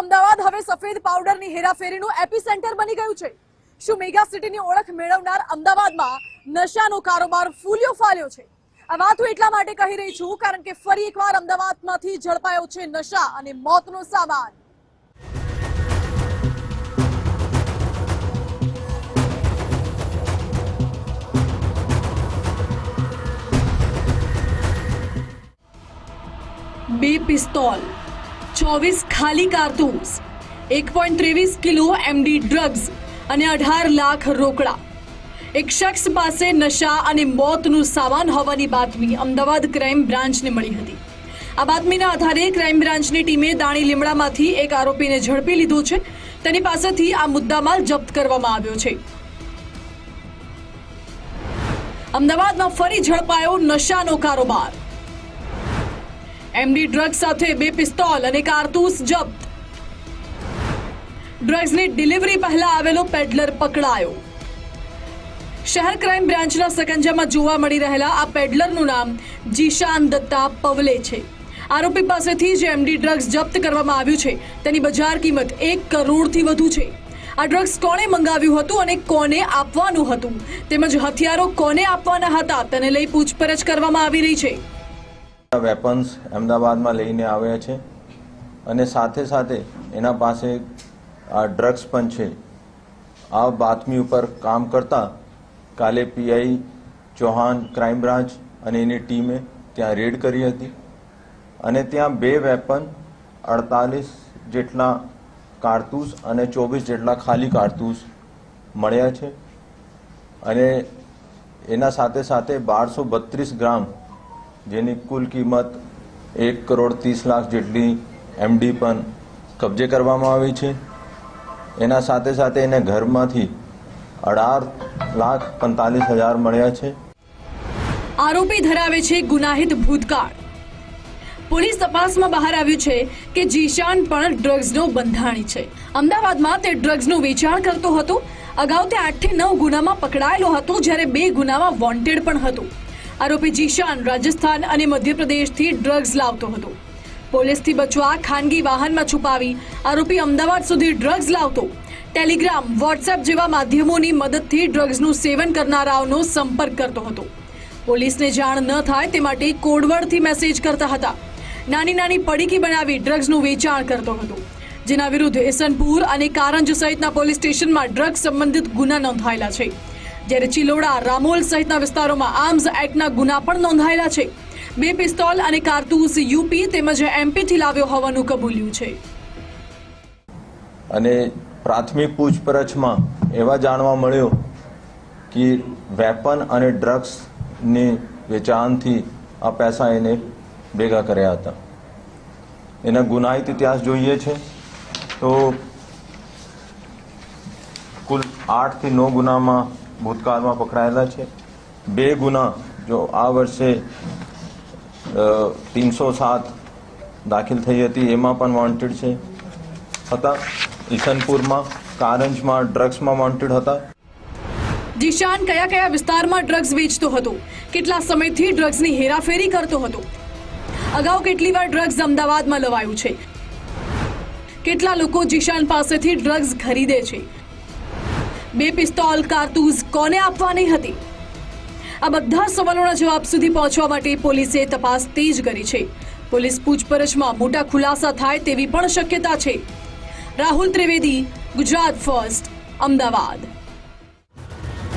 અમદાવાદ હવે સફેદ પાવડરની હેરાફેરીનું એપિસેન્ટર બની ગયું છે. શું મેગા સિટીની ઓળખ મેળવનાર અમદાવાદમાં નશાનો કારોબાર ફૂલ્યો ફાલ્યો છે? આ વાત હું એટલા માટે કહી રહી છું કારણ કે ફરી એકવાર અમદાવાદમાંથી ઝડપાયો છે નશા અને મોતનો સામાન. બે પિસ્તોલ ચોવીસ ખાલી કારતૂસ એક પોઈન્ટ ત્રેવીસ કિલો એમડી ડ્રગ્સ અને અઢાર લાખ રોકડા. એક શખ્સ પાસે નશા અને મોતનું સામાન હોવાની બાતમી અમદાવાદ ક્રાઇમ બ્રાન્ચને મળી હતી. આ બાતમીના આધારે ક્રાઇમ બ્રાન્ચની ટીમે દાણી લીમડામાંથી એક આરોપીને ઝડપી લીધો છે. તેની પાસેથી આ મુદ્દામાલ જપ્ત કરવામાં આવ્યો છે. અમદાવાદમાં ફરી ઝડપાયો નશાનો કારોબાર. એમડી ડ્રગ્સ સાથે બે પિસ્તોલ અને કારતૂસ જપ્ત. ડ્રગ્સની ડિલિવરી પહેલા આવેલો પેડલર પકડાયો. શહેર ક્રાઇમ બ્રાન્ચના સકંજામાં જોવા મળી રહેલા આ પેડલરનું નામ જીશાન દત્તા પવલે છે. આરોપી પાસેથી જે એમડી ડ્રગ્સ જપ્ત કરવામાં આવ્યું છે. તેની બજાર કિંમત એક કરોડથી વધુ છે. આ ડ્રગ્સ કોણે મંગાવ્યું હતું અને કોને આપવાનું હતું? તેમજ હથિયારો કોને આપવાના હતા? તેને લઈ પૂછપરછ કરવામાં આવી રહી છે. વેપન્સ અમદાવાદમાં લઈને આવ્યા છે. અને સાથે સાથે એના પાસે ડ્રગ્સ પણ છે. આ બાતમી ઉપર કામ કરતા કાલે પીઆઈ ચૌહાણ ક્રાઇમ બ્રાન્ચ અને એની ટીમે ત્યાં રેડ કરી હતી. અને ત્યાં બે વેપન અડતાલીસ જેટલા કારતૂસ અને ચોવીસ જેટલા ખાલી કારતૂસ મળ્યા છે. અને એના સાથે સાથે બારસો બત્રીસ ગ્રામ જેની કુલ કિંમત એક કરોડ ત્રીસ લાખ જેટલી એમડી પણ કબજે કરવામાં આવી છે. એના સાથે સાથે એને ઘરમાંથી અઢાર લાખ પંતાલીસ હજાર મળ્યા છે. આરોપી ધરાવે છે ગુનાહિત ભૂતકાળ. પોલીસ તપાસમાં બહાર આવ્યું છે કે જીશાન પણ ડ્રગ્સનો બંધાણી છે. અમદાવાદમાં તે ડ્રગ્સનું વેચાણ કરતો હતો. અગાઉ તે આઠથી નવ ગુનામાં પકડાયેલો હતો, જ્યારે બે ગુનામાં વોન્ટેડ પણ હતો. આરોપી જીશાન રાજસ્થાન અને મધ્યપ્રદેશથી ડ્રગ્સ લાવતો હતો. પોલીસથી બચવા ખાનગી વાહનમાં છુપાવી આરોપી અમદાવાદ સુધી ડ્રગ્સ લાવતો. ટેલિગ્રામ વોટ્સએપ જેવા માધ્યમોની મદદથી ડ્રગ્સનું સેવન કરનારાઓનો સંપર્ક કરતો હતો. પોલીસને જાણ ન થાય તે માટે કોડવર્ડથી મેસેજ કરતા હતા. નાની નાની પડીકી બનાવી ડ્રગ્સનું વેચાણ કરતો હતો. જેના વિરુદ્ધ એસનપુર અને કારંજ સહિતના પોલીસ સ્ટેશનમાં ડ્રગ્સ સંબંધિત ગુના નોંધાયેલા છે. જ્યારે ચિલોડા, રામોલ સહિતના વિસ્તારોમાં આર્મ્સ એક્ટના ગુના પણ નોંધાયેલા છે. બે પિસ્તોલ અને કારતૂસ યુપી તેમજ એમપીથી લાવ્યો હોવાનું કબૂલ્યું છે. અને પ્રાથમિક પૂછપરછમાં એવા જાણવા મળ્યું કે વેપન અને ડ્રગ્સની વેચાણથી આ પૈસા એને ભેગા કર્યા હતા. એના ગુનાહિત ઇતિહાસ જોઈએ છે. તો કુલ આઠથી નવ ગુનામાં ભૂતકાળમાં પકડાયેલા છે. બે ગુના જો આ વર્ષે ત્રીસો સાત દાખલ થઈ હતી, એમાં પણ વોન્ટેડ છે. હતા. ઈશનપુરમાં, કારંજમાં ડ્રગ્સમાં વોન્ટેડ હતા. જીશાન કયા કયા વિસ્તારમાં ડ્રગ્સ વેચતો હતો? કેટલા સમયથી ડ્રગ્સની હેરાફેરી કરતો હતો? અગાઉ કેટલી વાર ડ્રગ્સ અમદાવાદમાં લવાયું છે? કેટલા લોકો જીશાન પાસેથી ડ્રગ્સ ખરીદે છે? બે પિસ્તોલ કારતૂસ કોને આપવાની હતી? આ બધા સવાલોના જવાબ સુધી પહોંચવા માટે પોલીસે તપાસ તેજ કરી છે. પોલીસ પૂછપરછમાં મોટા ખુલાસા થાય તેવી પણ શક્યતા છે. રાહુલ ત્રિવેદી, ગુજરાત ફર્સ્ટ, અમદાવાદ.